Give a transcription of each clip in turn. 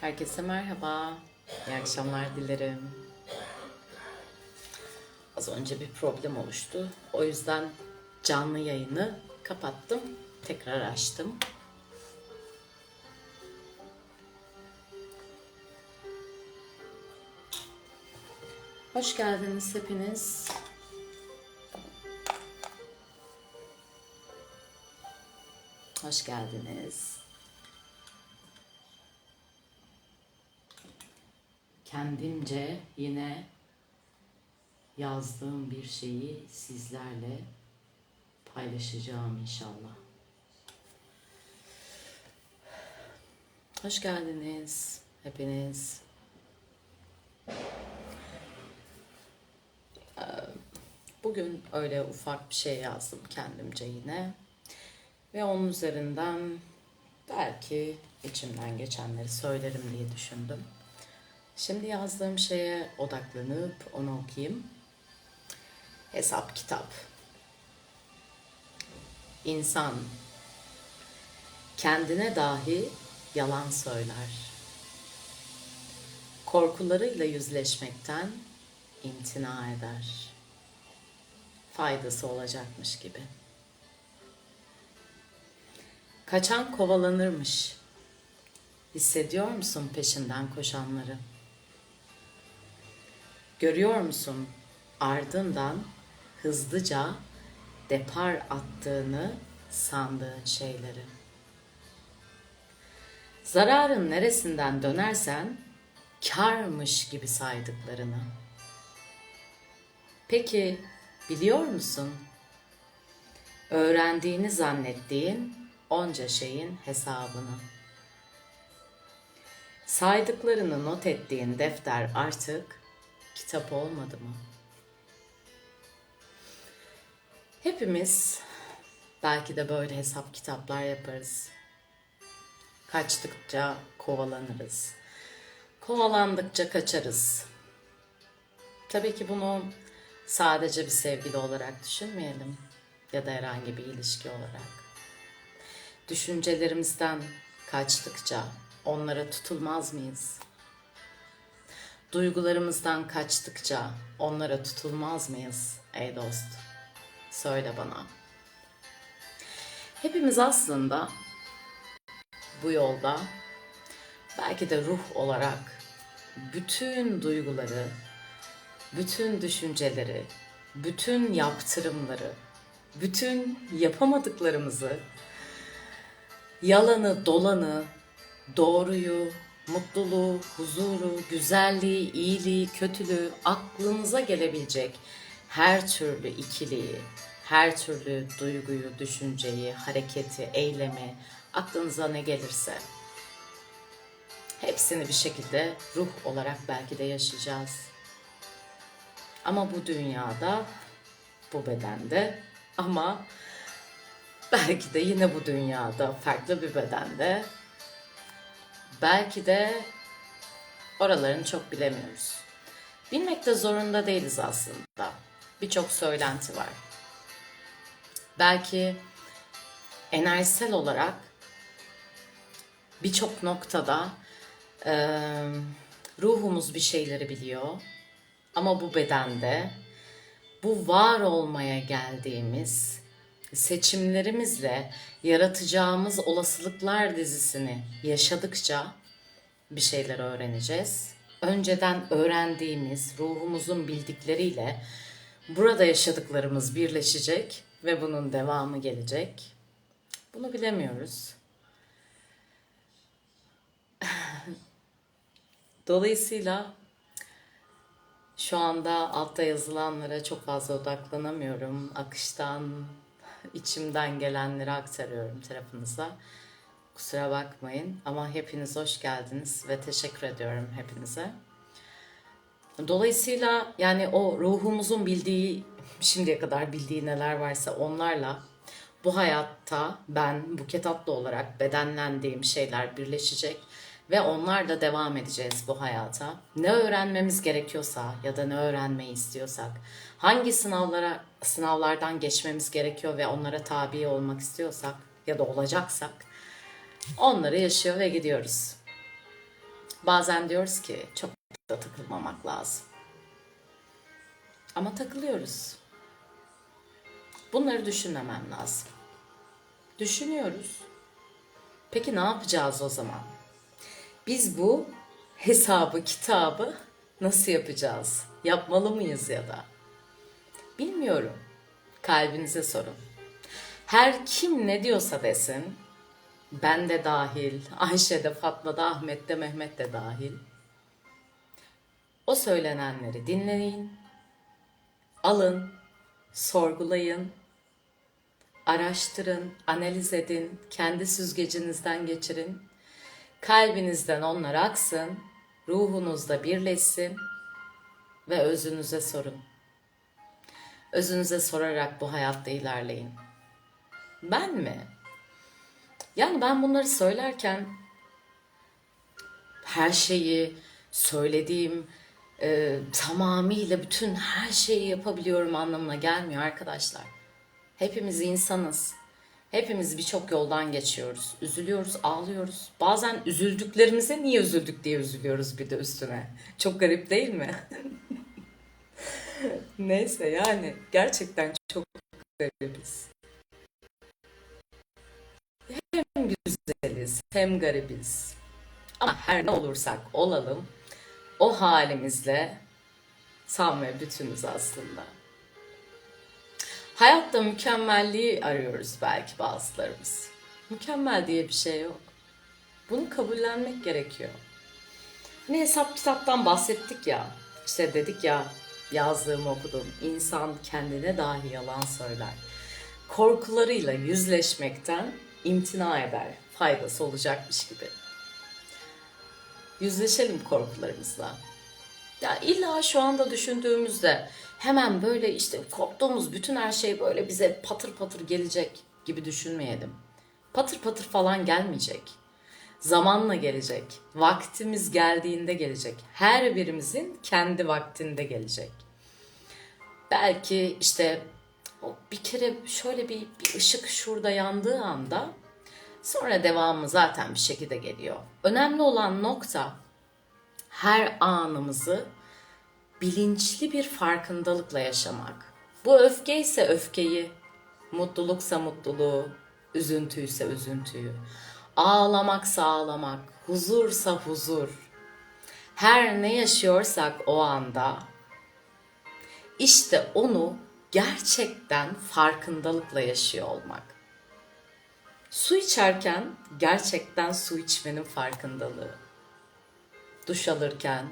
Herkese merhaba. İyi akşamlar dilerim. Az önce bir problem oluştu. O yüzden canlı yayını kapattım. Tekrar açtım. Hoş geldiniz hepiniz. Hoş geldiniz. Kendimce yine yazdığım bir şeyi sizlerle paylaşacağım inşallah. Hoş geldiniz hepiniz. Ee, Bugün öyle ufak bir şey yazdım kendimce yine. Ve onun üzerinden belki içimden geçenleri söylerim diye düşündüm. Şimdi yazdığım şeye odaklanıp onu okuyayım. Hesap kitap. İnsan kendine dahi yalan söyler. Korkularıyla yüzleşmekten imtina eder. Faydası olacakmış gibi. Kaçan kovalanırmış. Hissediyor musun peşinden koşanları? Görüyor musun ardından hızlıca depar attığını sandığın şeyleri? Zararın neresinden dönersen karmış gibi saydıklarını. Peki biliyor musun? Öğrendiğini zannettiğin onca şeyin hesabını. Saydıklarını not ettiğin defter artık kitap olmadı mı? Hepimiz belki de böyle hesap kitaplar yaparız. Kaçtıkça kovalanırız. Kovalandıkça kaçarız. Tabii ki bunu sadece bir sevgili olarak düşünmeyelim ya da herhangi bir ilişki olarak. Düşüncelerimizden kaçtıkça onlara tutulmaz mıyız? Duygularımızdan kaçtıkça onlara tutulmaz mıyız ey dost? Söyle bana. Hepimiz aslında bu yolda belki de ruh olarak bütün duyguları, bütün düşünceleri, bütün yaptırımları, bütün yapamadıklarımızı, yalanı, dolanı, doğruyu, mutluluğu, huzuru, güzelliği, iyiliği, kötülüğü, aklınıza gelebilecek her türlü ikiliği, her türlü duyguyu, düşünceyi, hareketi, eylemi, aklınıza ne gelirse hepsini bir şekilde ruh olarak belki de yaşayacağız. Ama bu dünyada, bu bedende ama belki de yine bu dünyada farklı bir bedende belki de oralarını çok bilemiyoruz. Bilmek de zorunda değiliz aslında. Birçok söylenti var. Belki enerjisel olarak birçok noktada e, ruhumuz bir şeyleri biliyor. Ama bu bedende bu var olmaya geldiğimiz seçimlerimizle yaratacağımız olasılıklar dizisini yaşadıkça bir şeyler öğreneceğiz. Önceden öğrendiğimiz ruhumuzun bildikleriyle burada yaşadıklarımız birleşecek ve bunun devamı gelecek. Bunu bilemiyoruz. Dolayısıyla şu anda altta yazılanlara çok fazla odaklanamıyorum. Akıştan, içimden gelenleri aktarıyorum tarafınıza. Kusura bakmayın ama hepiniz hoş geldiniz ve teşekkür ediyorum hepinize. Dolayısıyla yani o ruhumuzun bildiği, şimdiye kadar bildiği neler varsa onlarla bu hayatta ben Buket Atlı olarak bedenlendiğim şeyler birleşecek ve onlarla devam edeceğiz bu hayata. Ne öğrenmemiz gerekiyorsa ya da ne öğrenmeyi istiyorsak, hangi sınavlara sınavlardan geçmemiz gerekiyor ve onlara tabi olmak istiyorsak ya da olacaksak onları yaşıyor ve gidiyoruz. Bazen diyoruz ki çok da takılmamak lazım. Ama takılıyoruz. Bunları düşünmemem lazım. Düşünüyoruz. Peki ne yapacağız o zaman? Biz bu hesabı, kitabı nasıl yapacağız? Yapmalı mıyız ya da? Bilmiyorum. Kalbinize sorun. Her kim ne diyorsa desin, ben de dahil, Ayşe de, Fatma da, Ahmet de, Mehmet de dahil. O söylenenleri dinleyin, alın, sorgulayın, araştırın, analiz edin, kendi süzgecinizden geçirin. Kalbinizden onlar aksın, ruhunuzda birleşsin ve özünüze sorun. Özünüze sorarak bu hayatta ilerleyin. Ben mi? Yani ben bunları söylerken her şeyi söylediğim e, tamamıyla bütün her şeyi yapabiliyorum anlamına gelmiyor arkadaşlar. Hepimiz insanız. Hepimiz birçok yoldan geçiyoruz. Üzülüyoruz, ağlıyoruz. Bazen üzüldüklerimize niye üzüldük diye üzülüyoruz bir de üstüne. Çok garip değil mi? Neyse yani gerçekten çok garibiz. Hem güzeliz hem garibiz. Ama her ne olursak olalım o halimizle sam ve bütünüz aslında. Hayatta mükemmelliği arıyoruz belki bazılarımız. Mükemmel diye bir şey yok. Bunu kabullenmek gerekiyor. Hani hesap kitaptan bahsettik ya. İşte dedik ya yazdığımı okudum. İnsan kendine dahi yalan söyler. Korkularıyla yüzleşmekten imtina eder. Faydası olacakmış gibi. Yüzleşelim korkularımızla. Ya illa şu anda düşündüğümüzde hemen böyle işte korktuğumuz bütün her şey böyle bize patır patır gelecek gibi düşünmeyelim. Patır patır falan gelmeyecek. Zamanla gelecek. Vaktimiz geldiğinde gelecek. Her birimizin kendi vaktinde gelecek. Belki işte bir kere şöyle bir, bir ışık şurada yandığı anda sonra devamı zaten bir şekilde geliyor. Önemli olan nokta her anımızı bilinçli bir farkındalıkla yaşamak. Bu öfke ise öfkeyi, mutluluksa mutluluğu, üzüntüyse üzüntüyü, ağlamaksa ağlamak, huzursa huzur. Her ne yaşıyorsak o anda işte onu gerçekten farkındalıkla yaşıyor olmak. Su içerken gerçekten su içmenin farkındalığı. Duş alırken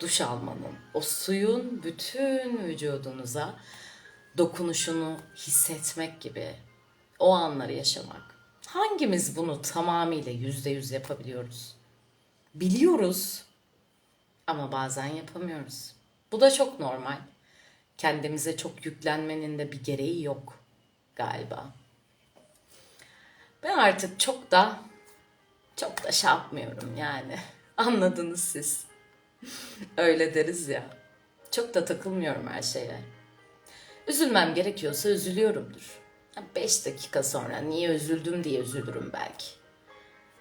duş almanın, o suyun bütün vücudunuza dokunuşunu hissetmek gibi o anları yaşamak. Hangimiz bunu tamamıyla yüzde yüz yapabiliyoruz? Biliyoruz ama bazen yapamıyoruz. Bu da çok normal. Kendimize çok yüklenmenin de bir gereği yok galiba. Ben artık çok da çok da şey yapmıyorum yani. Anladınız siz. Öyle deriz ya. Çok da takılmıyorum her şeye. Üzülmem gerekiyorsa üzülüyorumdur. 5 dakika sonra niye üzüldüm diye üzülürüm belki.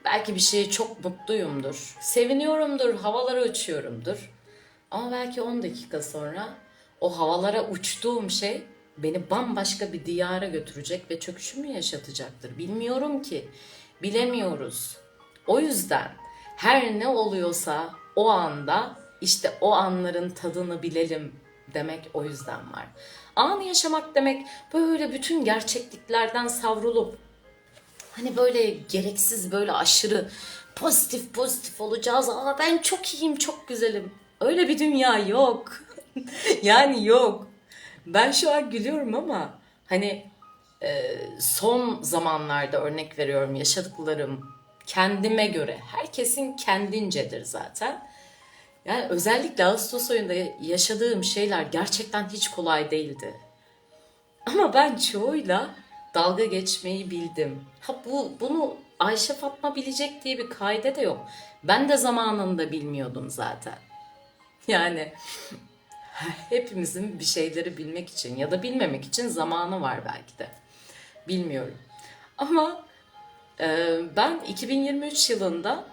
Belki bir şeye çok mutluyumdur. Seviniyorumdur, havalara uçuyorumdur. Ama belki 10 dakika sonra o havalara uçtuğum şey beni bambaşka bir diyara götürecek ve çöküşümü yaşatacaktır. Bilmiyorum ki. Bilemiyoruz. O yüzden her ne oluyorsa o anda işte o anların tadını bilelim demek o yüzden var. Anı yaşamak demek böyle bütün gerçekliklerden savrulup hani böyle gereksiz böyle aşırı pozitif pozitif olacağız. Aa ben çok iyiyim, çok güzelim. Öyle bir dünya yok. yani yok. Ben şu an gülüyorum ama hani e, son zamanlarda örnek veriyorum yaşadıklarım kendime göre herkesin kendincedir zaten. Yani özellikle Ağustos ayında yaşadığım şeyler gerçekten hiç kolay değildi. Ama ben çoğuyla dalga geçmeyi bildim. Ha bu bunu Ayşe Fatma bilecek diye bir kaide de yok. Ben de zamanında bilmiyordum zaten. Yani hepimizin bir şeyleri bilmek için ya da bilmemek için zamanı var belki de. Bilmiyorum. Ama ben 2023 yılında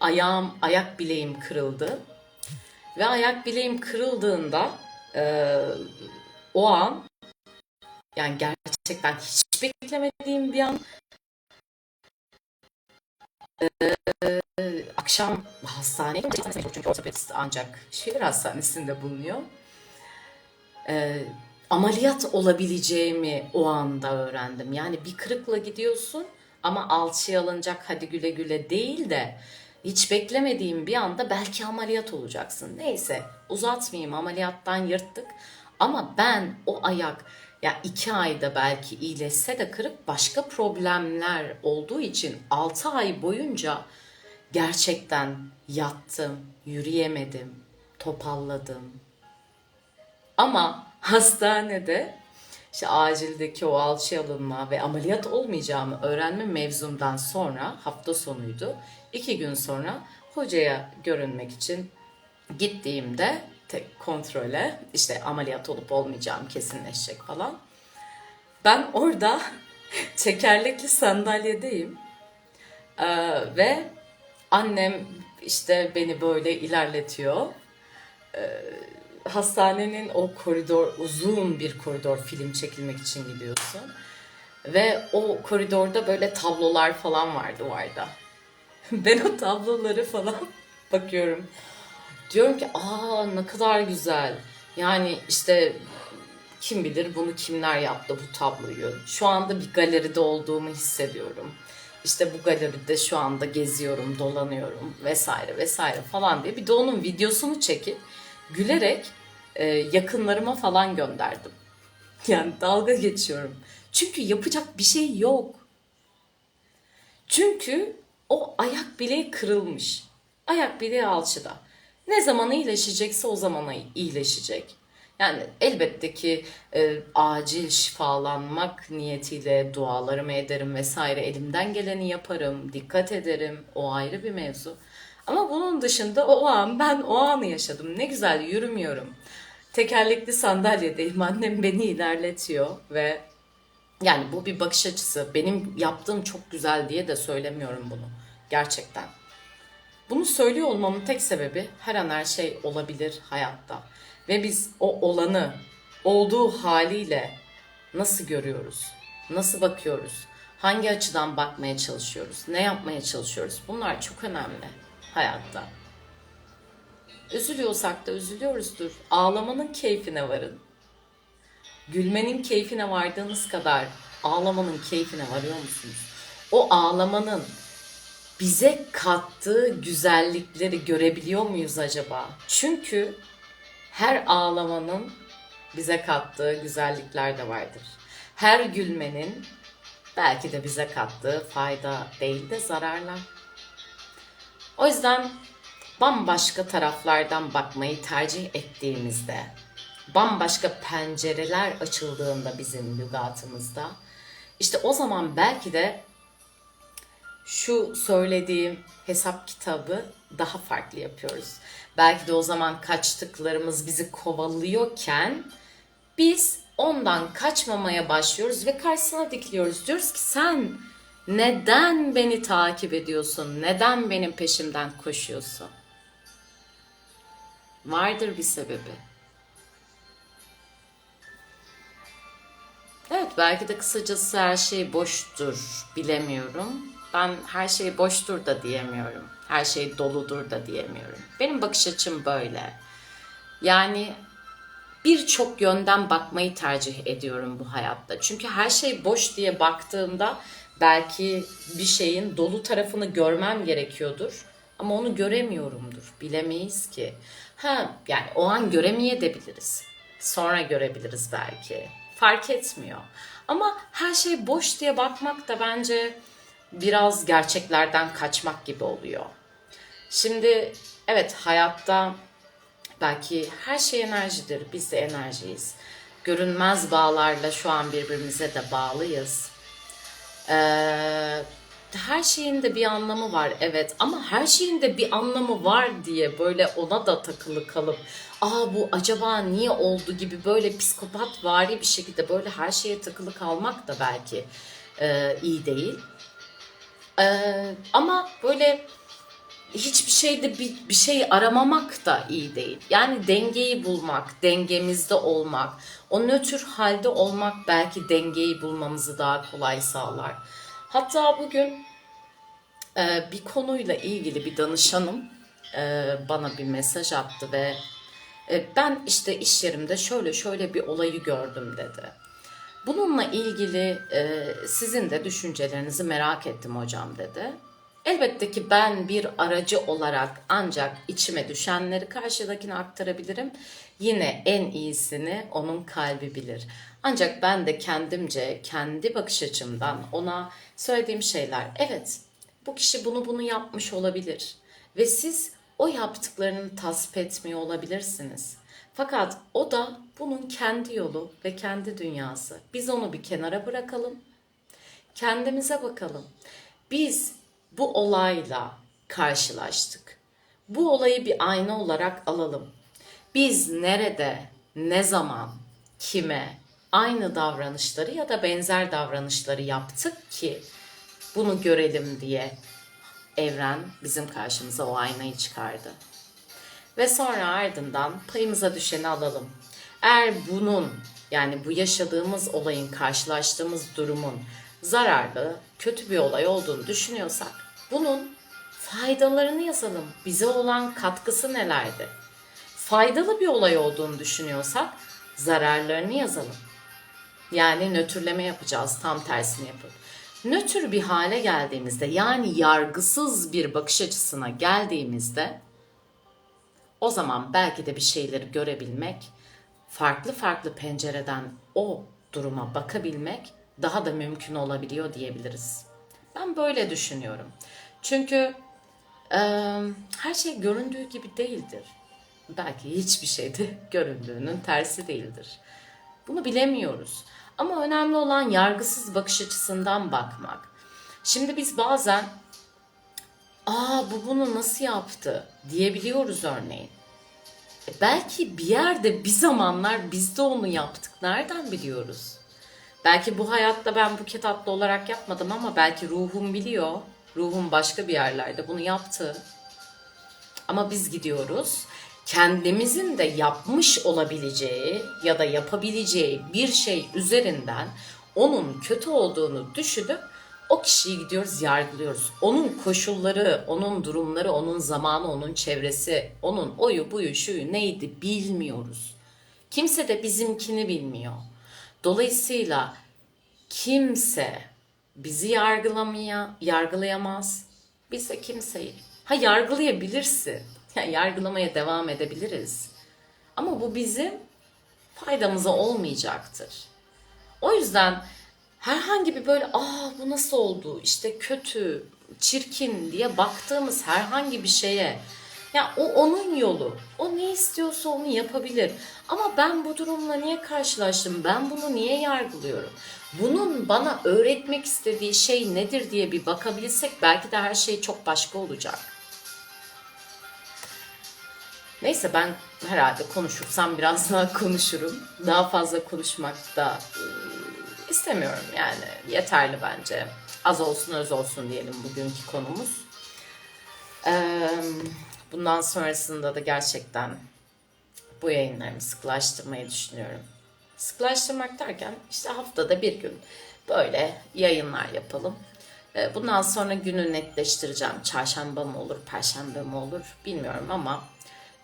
ayağım, ayak bileğim kırıldı. Ve ayak bileğim kırıldığında e, o an yani gerçekten hiç beklemediğim bir an e, akşam hastaneye. Çünkü ortopedist ancak şehir hastanesinde bulunuyor. E, ameliyat olabileceğimi o anda öğrendim. Yani bir kırıkla gidiyorsun ama alçıya alınacak hadi güle güle değil de hiç beklemediğim bir anda belki ameliyat olacaksın. Neyse uzatmayayım ameliyattan yırttık. Ama ben o ayak ya iki ayda belki iyileşse de kırık başka problemler olduğu için 6 ay boyunca gerçekten yattım, yürüyemedim, topalladım. Ama hastanede işte acildeki o alçı alınma ve ameliyat olmayacağımı öğrenme mevzumdan sonra hafta sonuydu. İki gün sonra hocaya görünmek için gittiğimde tek kontrole işte ameliyat olup olmayacağım kesinleşecek falan. Ben orada tekerlekli sandalyedeyim Ee, ve annem işte beni böyle ilerletiyor. Ee, hastanenin o koridor uzun bir koridor film çekilmek için gidiyorsun. Ve o koridorda böyle tablolar falan var duvarda. Ben o tabloları falan bakıyorum. Diyorum ki aa ne kadar güzel. Yani işte kim bilir bunu kimler yaptı bu tabloyu. Şu anda bir galeride olduğumu hissediyorum. İşte bu galeride şu anda geziyorum, dolanıyorum vesaire vesaire falan diye. Bir de onun videosunu çekip gülerek e, yakınlarıma falan gönderdim. Yani dalga geçiyorum. Çünkü yapacak bir şey yok. Çünkü o ayak bileği kırılmış. Ayak bileği alçıda. Ne zaman iyileşecekse o zaman iyileşecek. Yani elbette ki e, acil şifalanmak niyetiyle dualarımı ederim vesaire elimden geleni yaparım, dikkat ederim. O ayrı bir mevzu. Ama bunun dışında o an ben o anı yaşadım. Ne güzel yürümüyorum. Tekerlekli sandalyedeyim. Annem beni ilerletiyor ve yani bu bir bakış açısı. Benim yaptığım çok güzel diye de söylemiyorum bunu. Gerçekten. Bunu söylüyor olmamın tek sebebi her an her şey olabilir hayatta. Ve biz o olanı olduğu haliyle nasıl görüyoruz? Nasıl bakıyoruz? Hangi açıdan bakmaya çalışıyoruz? Ne yapmaya çalışıyoruz? Bunlar çok önemli hayatta. Üzülüyorsak da üzülüyoruzdur. Ağlamanın keyfine varın. Gülmenin keyfine vardığınız kadar ağlamanın keyfine varıyor musunuz? O ağlamanın bize kattığı güzellikleri görebiliyor muyuz acaba? Çünkü her ağlamanın bize kattığı güzellikler de vardır. Her gülmenin belki de bize kattığı fayda değil de zararlar. O yüzden bambaşka taraflardan bakmayı tercih ettiğimizde, bambaşka pencereler açıldığında bizim lügatımızda, işte o zaman belki de şu söylediğim hesap kitabı daha farklı yapıyoruz. Belki de o zaman kaçtıklarımız bizi kovalıyorken biz ondan kaçmamaya başlıyoruz ve karşısına dikiliyoruz. Diyoruz ki sen neden beni takip ediyorsun? Neden benim peşimden koşuyorsun? Vardır bir sebebi. Evet belki de kısacası her şey boştur bilemiyorum. Ben her şey boştur da diyemiyorum. Her şey doludur da diyemiyorum. Benim bakış açım böyle. Yani birçok yönden bakmayı tercih ediyorum bu hayatta. Çünkü her şey boş diye baktığımda belki bir şeyin dolu tarafını görmem gerekiyordur. Ama onu göremiyorumdur. Bilemeyiz ki. Ha yani o an göremeyebiliriz. Sonra görebiliriz belki. Fark etmiyor. Ama her şey boş diye bakmak da bence biraz gerçeklerden kaçmak gibi oluyor. Şimdi evet hayatta belki her şey enerjidir. Biz de enerjiyiz. Görünmez bağlarla şu an birbirimize de bağlıyız. Ee, her şeyin de bir anlamı var evet ama her şeyin de bir anlamı var diye böyle ona da takılı kalıp aa bu acaba niye oldu gibi böyle psikopat vari bir şekilde böyle her şeye takılı kalmak da belki e, iyi değil. Ee, ama böyle hiçbir şeyde bir, bir şey aramamak da iyi değil. Yani dengeyi bulmak, dengemizde olmak, o nötr halde olmak belki dengeyi bulmamızı daha kolay sağlar. Hatta bugün e, bir konuyla ilgili bir danışanım e, bana bir mesaj attı ve e, ben işte iş yerimde şöyle şöyle bir olayı gördüm dedi. Bununla ilgili e, sizin de düşüncelerinizi merak ettim hocam dedi. Elbette ki ben bir aracı olarak ancak içime düşenleri karşıdakine aktarabilirim. Yine en iyisini onun kalbi bilir. Ancak ben de kendimce, kendi bakış açımdan ona söylediğim şeyler, evet bu kişi bunu bunu yapmış olabilir ve siz o yaptıklarını tasvip etmiyor olabilirsiniz. Fakat o da bunun kendi yolu ve kendi dünyası. Biz onu bir kenara bırakalım. Kendimize bakalım. Biz bu olayla karşılaştık. Bu olayı bir ayna olarak alalım. Biz nerede, ne zaman, kime aynı davranışları ya da benzer davranışları yaptık ki bunu görelim diye evren bizim karşımıza o aynayı çıkardı. Ve sonra ardından payımıza düşeni alalım. Eğer bunun yani bu yaşadığımız olayın, karşılaştığımız durumun zararlı, kötü bir olay olduğunu düşünüyorsak bunun faydalarını yazalım. Bize olan katkısı nelerdi? Faydalı bir olay olduğunu düşünüyorsak zararlarını yazalım. Yani nötrleme yapacağız, tam tersini yapıp. Nötr bir hale geldiğimizde yani yargısız bir bakış açısına geldiğimizde o zaman belki de bir şeyleri görebilmek, farklı farklı pencereden o duruma bakabilmek daha da mümkün olabiliyor diyebiliriz. Ben böyle düşünüyorum. Çünkü e, her şey göründüğü gibi değildir. Belki hiçbir şey de göründüğünün tersi değildir. Bunu bilemiyoruz. Ama önemli olan yargısız bakış açısından bakmak. Şimdi biz bazen aa bu bunu nasıl yaptı diyebiliyoruz örneğin. E belki bir yerde bir zamanlar biz de onu yaptık. Nereden biliyoruz? Belki bu hayatta ben buket atlı olarak yapmadım ama belki ruhum biliyor. Ruhum başka bir yerlerde bunu yaptı. Ama biz gidiyoruz. Kendimizin de yapmış olabileceği ya da yapabileceği bir şey üzerinden onun kötü olduğunu düşünüp o kişiyi gidiyoruz yargılıyoruz. Onun koşulları, onun durumları, onun zamanı, onun çevresi, onun oyu buyu şuyu neydi bilmiyoruz. Kimse de bizimkini bilmiyor. Dolayısıyla kimse bizi yargılamaya, yargılayamaz. Biz de kimseyi. Ha yargılayabilirsin. Yani yargılamaya devam edebiliriz. Ama bu bizim faydamıza olmayacaktır. O yüzden herhangi bir böyle aa bu nasıl oldu işte kötü, çirkin diye baktığımız herhangi bir şeye ya o onun yolu. O ne istiyorsa onu yapabilir. Ama ben bu durumla niye karşılaştım? Ben bunu niye yargılıyorum? Bunun bana öğretmek istediği şey nedir diye bir bakabilsek belki de her şey çok başka olacak. Neyse ben herhalde konuşursam biraz daha konuşurum. Daha fazla konuşmak da ıı, istemiyorum yani. Yeterli bence. Az olsun öz olsun diyelim bugünkü konumuz. Ee, bundan sonrasında da gerçekten bu yayınlarımı sıklaştırmayı düşünüyorum. Sıklaştırmak derken işte haftada bir gün böyle yayınlar yapalım. Ee, bundan sonra günü netleştireceğim. Çarşamba mı olur, perşembe mi olur bilmiyorum ama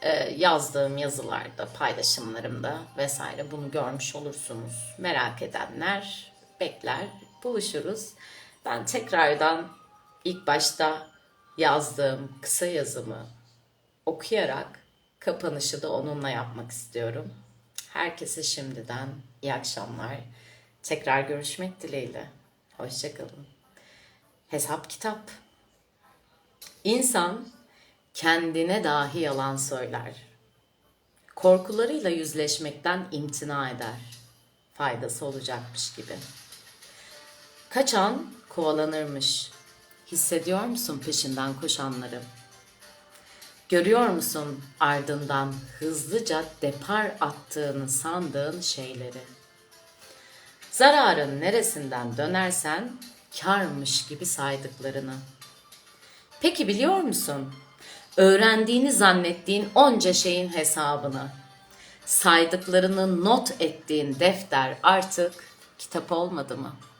e, yazdığım yazılarda, paylaşımlarımda vesaire bunu görmüş olursunuz. Merak edenler bekler, buluşuruz. Ben tekrardan ilk başta yazdığım kısa yazımı okuyarak kapanışı da onunla yapmak istiyorum. Herkese şimdiden iyi akşamlar. Tekrar görüşmek dileğiyle. Hoşçakalın. Hesap kitap. İnsan kendine dahi yalan söyler. Korkularıyla yüzleşmekten imtina eder. Faydası olacakmış gibi. Kaçan kovalanırmış. Hissediyor musun peşinden koşanları? Görüyor musun ardından hızlıca depar attığını sandığın şeyleri? Zararın neresinden dönersen karmış gibi saydıklarını. Peki biliyor musun öğrendiğini zannettiğin onca şeyin hesabını, saydıklarını not ettiğin defter artık kitap olmadı mı?''